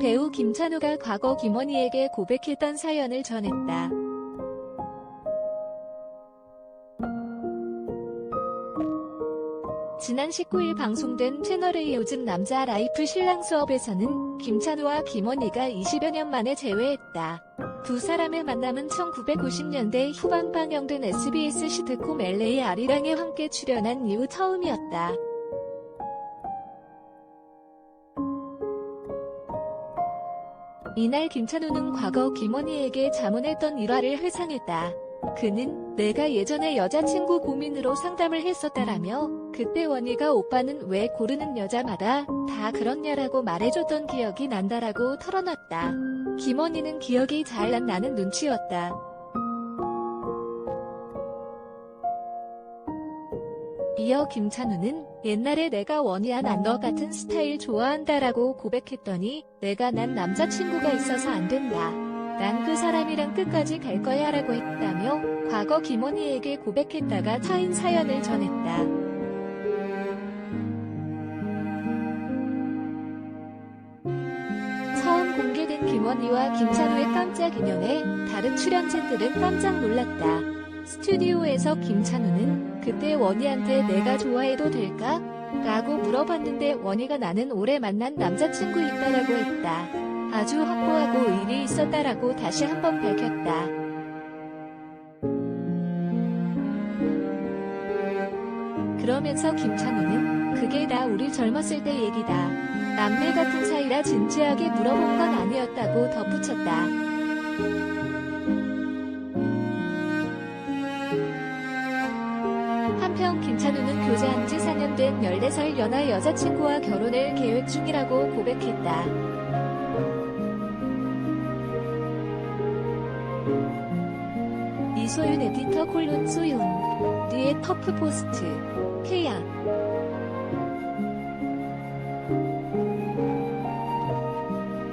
배우 김찬호가 과거 김원희에게 고백했던 사연을 전했다. 지난 19일 방송된 채널의 요즘 남자 라이프 신랑 수업에서는 김찬호와 김원희가 20여 년 만에 재회했다. 두 사람의 만남은 1990년대 후반 방영된 SBS 시트콤 LA 아리랑에 함께 출연한 이후 처음이었다. 이날 김찬호는 과거 김원희에게 자문했던 일화를 회상했다. 그는 내가 예전에 여자친구 고민으로 상담을 했었다라며 그때 원희가 오빠는 왜 고르는 여자마다 다 그렇냐라고 말해줬던 기억이 난다라고 털어놨다. 김원희는 기억이 잘 난 나는 눈치였다. 이어 김찬우는 옛날에 내가 원희야 난너 같은 스타일 좋아한다라고 고백했더니 내가 난 남자친구가 있어서 안 된다. 난 그 사람이랑 끝까지 갈 거야 라고 했다며 과거 김원희에게 고백했다가 차인 사연을 전했다. 처음 공개된 김원희와 김찬우의 깜짝 인연에 다른 출연진들은 깜짝 놀랐다. 스튜디오에서 김찬우는 그때 원희한테 내가 좋아해도 될까? 라고 물어봤는데 원희가 나는 오래 만난 남자친구 있다라고 했다. 아주 확고하고 의리 있었다라고 다시 한번 밝혔다. 그러면서 김찬우는 그게 다 우리 젊었을 때 얘기다. 남매 같은 사이라 진지하게 물어본 건 아니었다고 덧붙였다. 한편 김찬우는 교제한 지 4년 된 14살 연하 여자친구와 결혼을 계획 중이라고 고백했다. 이소윤 에디터 콜론 소윤 뒤에 터프 포스트 케야